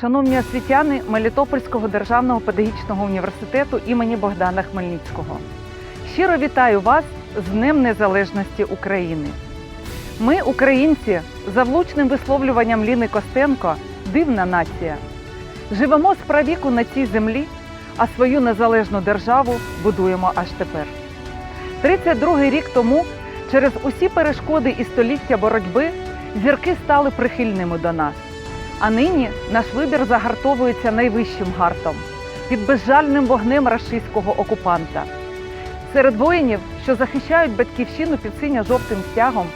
Шановні освітяни Мелітопольського державного педагогічного університету імені Богдана Хмельницького. Щиро вітаю вас з Днем Незалежності України. Ми, українці, за влучним висловлюванням Ліни Костенко, дивна нація. Живемо з правіку на цій землі, а свою незалежну державу будуємо аж тепер. 32 рік тому, через усі перешкоди і століття боротьби, зірки стали прихильними до нас. А нині наш вибір загартовується найвищим гартом під безжальним вогнем рашистського окупанта. Серед воїнів, що захищають батьківщину під синьо-жовтим стягом,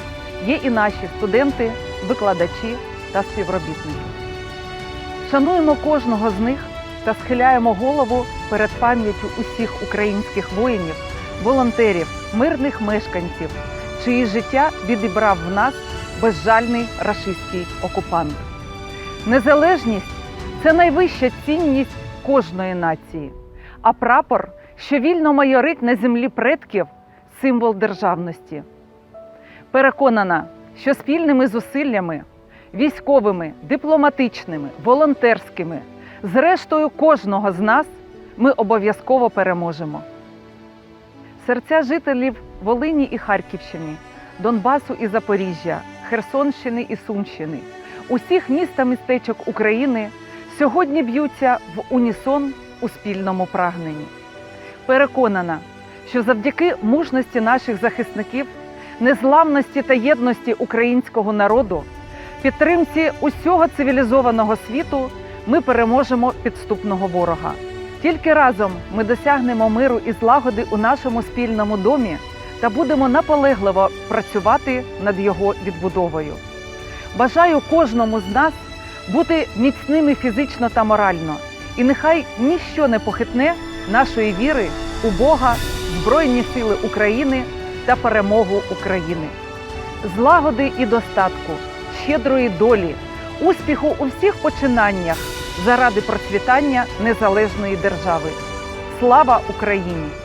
є і наші студенти, викладачі та співробітники. Шануємо кожного з них та схиляємо голову перед пам'яттю усіх українських воїнів, волонтерів, мирних мешканців, чиї життя відібрав в нас безжальний рашистський окупант. Незалежність це найвища цінність кожної нації, а прапор, що вільно майорить на землі предків символ державності. Переконана, що спільними зусиллями, військовими, дипломатичними, волонтерськими, зрештою кожного з нас ми обов'язково переможемо. Серця жителів Волині і Харківщини, Донбасу і Запоріжжя, Херсонщини і Сумщини, усіх міст та містечок України сьогодні б'ються в унісон у спільному прагненні. Переконана, що завдяки мужності наших захисників, незламності та єдності українського народу, підтримці усього цивілізованого світу ми переможемо підступного ворога. Тільки разом ми досягнемо миру і злагоди у нашому спільному домі та будемо наполегливо працювати над його відбудовою. Бажаю кожному з нас бути міцними фізично та морально, і нехай ніщо не похитне нашої віри у Бога, Збройні Сили України та перемогу України. Злагоди і достатку, щедрої долі, успіху у всіх починаннях заради процвітання незалежної держави. Слава Україні!